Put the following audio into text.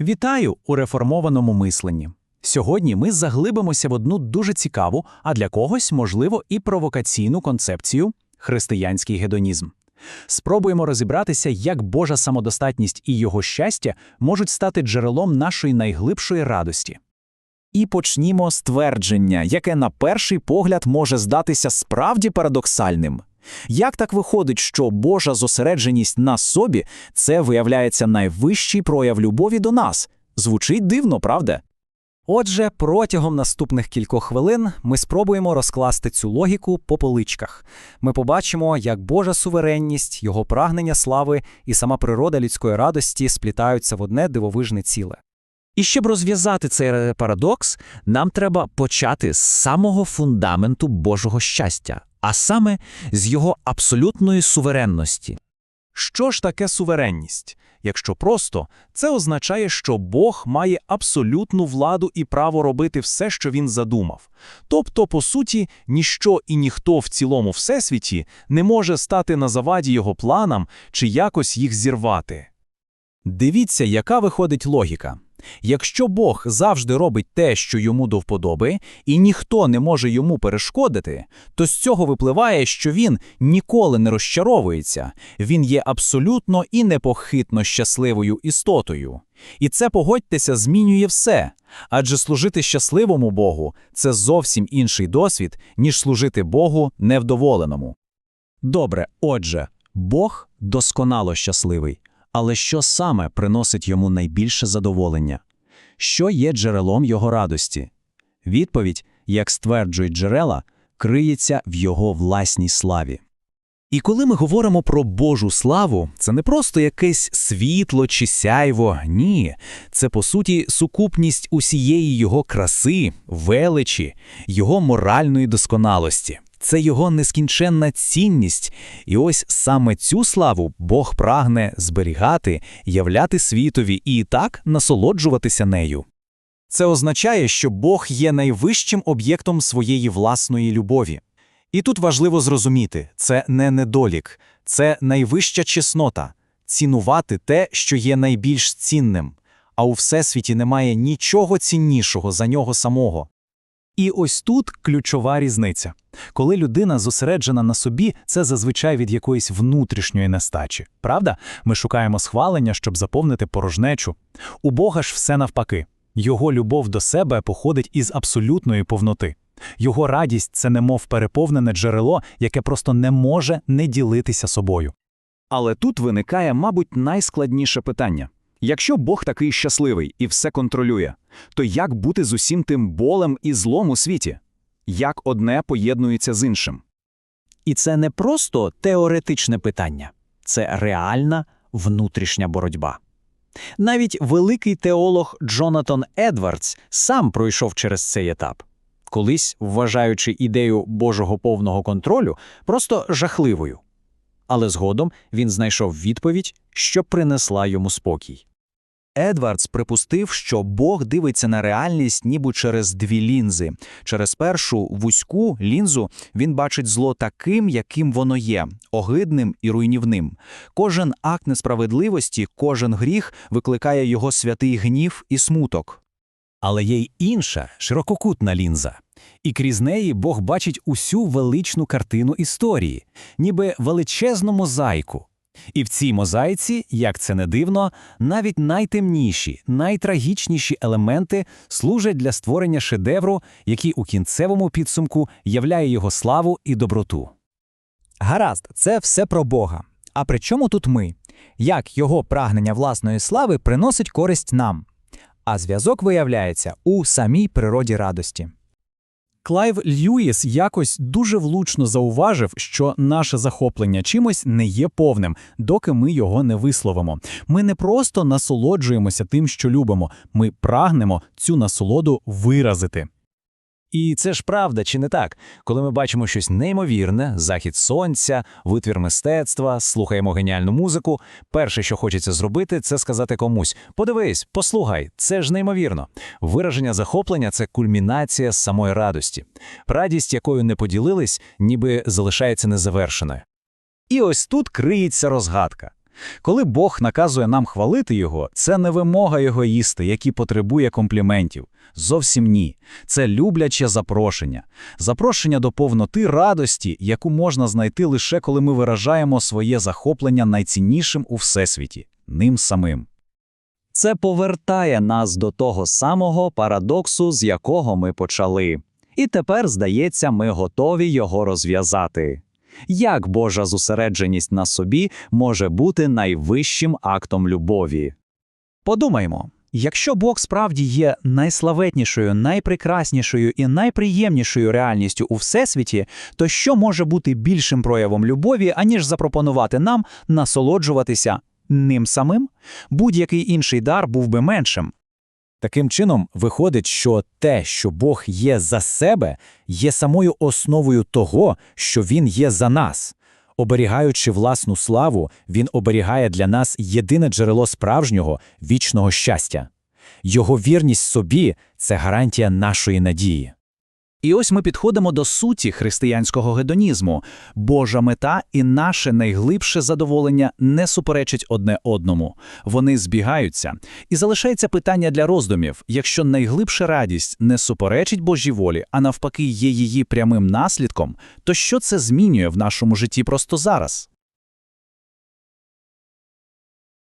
Вітаю у реформованому мисленні. Сьогодні ми заглибимося в одну дуже цікаву, а для когось, можливо, і провокаційну концепцію християнський гедонізм. Спробуємо розібратися, як Божа самодостатність і його щастя можуть стати джерелом нашої найглибшої радості. І почнімо з твердження, яке на перший погляд може здатися справді парадоксальним. Як так виходить, що Божа зосередженість на собі це виявляється найвищий прояв любові до нас? Звучить дивно, правда? Отже, протягом наступних кількох хвилин ми спробуємо розкласти цю логіку по поличках. Ми побачимо, як Божа суверенність, його прагнення слави і сама природа людської радості сплітаються в одне дивовижне ціле. І щоб розв'язати цей парадокс, нам треба почати з самого фундаменту Божого щастя, а саме з його абсолютної суверенності. Що ж таке суверенність? Якщо просто, це означає, що Бог має абсолютну владу і право робити все, що він задумав. Тобто, по суті, ніщо і ніхто в цілому всесвіті не може стати на заваді його планам чи якось їх зірвати. Дивіться, яка виходить логіка. Якщо Бог завжди робить те, що йому до вподоби, і ніхто не може йому перешкодити, то з цього випливає, що він ніколи не розчаровується, він є абсолютно і непохитно щасливою істотою. І це, погодьтеся, змінює все. Адже служити щасливому Богу це зовсім інший досвід, ніж служити Богу невдоволеному. Добре, отже, Бог досконало щасливий. Але що саме приносить йому найбільше задоволення? Що є джерелом його радості? Відповідь, як стверджують джерела, криється в його власній славі. І коли ми говоримо про Божу славу, це не просто якесь світло чи сяйво, ні, це по суті сукупність усієї його краси, величі, його моральної досконалості. Це його нескінченна цінність, і ось саме цю славу Бог прагне зберігати, являти світові і так насолоджуватися нею. Це означає, що Бог є найвищим об'єктом своєї власної любові. І тут важливо зрозуміти, це не недолік, це найвища чеснота цінувати те, що є найбільш цінним, а у всесвіті немає нічого ціннішого за нього самого. І ось тут ключова різниця. Коли людина зосереджена на собі, це зазвичай від якоїсь внутрішньої нестачі. Правда? Ми шукаємо схвалення, щоб заповнити порожнечу. У Бога ж все навпаки. Його любов до себе походить із абсолютної повноти. Його радість це немов переповнене джерело, яке просто не може не ділитися собою. Але тут виникає, мабуть, найскладніше питання. Якщо Бог такий щасливий і все контролює, то як бути з усім тим болем і злом у світі? Як одне поєднується з іншим? І це не просто теоретичне питання, це реальна внутрішня боротьба. Навіть великий теолог Джонатан Едвардс сам пройшов через цей етап, колись вважаючи ідею Божого повного контролю просто жахливою. Але згодом він знайшов відповідь, що принесла йому спокій. Едвардс припустив, що Бог дивиться на реальність ніби через дві лінзи. Через першу вузьку лінзу він бачить зло таким, яким воно є, огидним і руйнівним. Кожен акт несправедливості, кожен гріх викликає його святий гнів і смуток. Але є й інша, ширококутна лінза. І крізь неї Бог бачить усю величну картину історії, ніби величезну мозаїку. І в цій мозаїці, як це не дивно, навіть найтемніші, найтрагічніші елементи служать для створення шедевру, який у кінцевому підсумку являє його славу і доброту. Гаразд, це все про Бога. А при чому тут ми? Як його прагнення власної слави приносить користь нам? А зв'язок виявляється у самій природі радості. Клайв Льюіс якось дуже влучно зауважив, що наше захоплення чимось не є повним, доки ми його не висловимо. Ми не просто насолоджуємося тим, що любимо, ми прагнемо цю насолоду виразити. І це ж правда, чи не так? Коли ми бачимо щось неймовірне, захід сонця, витвір мистецтва, слухаємо геніальну музику, перше, що хочеться зробити, це сказати комусь: подивись, послухай, це ж неймовірно. Вираження захоплення це кульмінація самої радості. Радість, якою не поділились, ніби залишається незавершеною. І ось тут криється розгадка. Коли Бог наказує нам хвалити Його, це не вимога егоїста, який потребує компліментів. Зовсім ні. Це любляче запрошення. Запрошення до повноти радості, яку можна знайти лише коли ми виражаємо своє захоплення найціннішим у всесвіті – ним самим. Це повертає нас до того самого парадоксу, з якого ми почали. І тепер, здається, ми готові його розв'язати. Як Божа зосередженість на собі може бути найвищим актом любові? Подумаймо, якщо Бог справді є найславетнішою, найпрекраснішою і найприємнішою реальністю у всесвіті, то що може бути більшим проявом любові, аніж запропонувати нам насолоджуватися ним самим? Будь-який інший дар був би меншим. Таким чином, виходить, що те, що Бог є за себе, є самою основою того, що Він є за нас. Оберігаючи власну славу, Він оберігає для нас єдине джерело справжнього, вічного щастя. Його вірність собі – це гарантія нашої надії. І ось ми підходимо до суті християнського гедонізму. Божа мета і наше найглибше задоволення не суперечать одне одному. Вони збігаються. І залишається питання для роздумів: якщо найглибша радість не суперечить Божій волі, а навпаки є її прямим наслідком, то що це змінює в нашому житті просто зараз?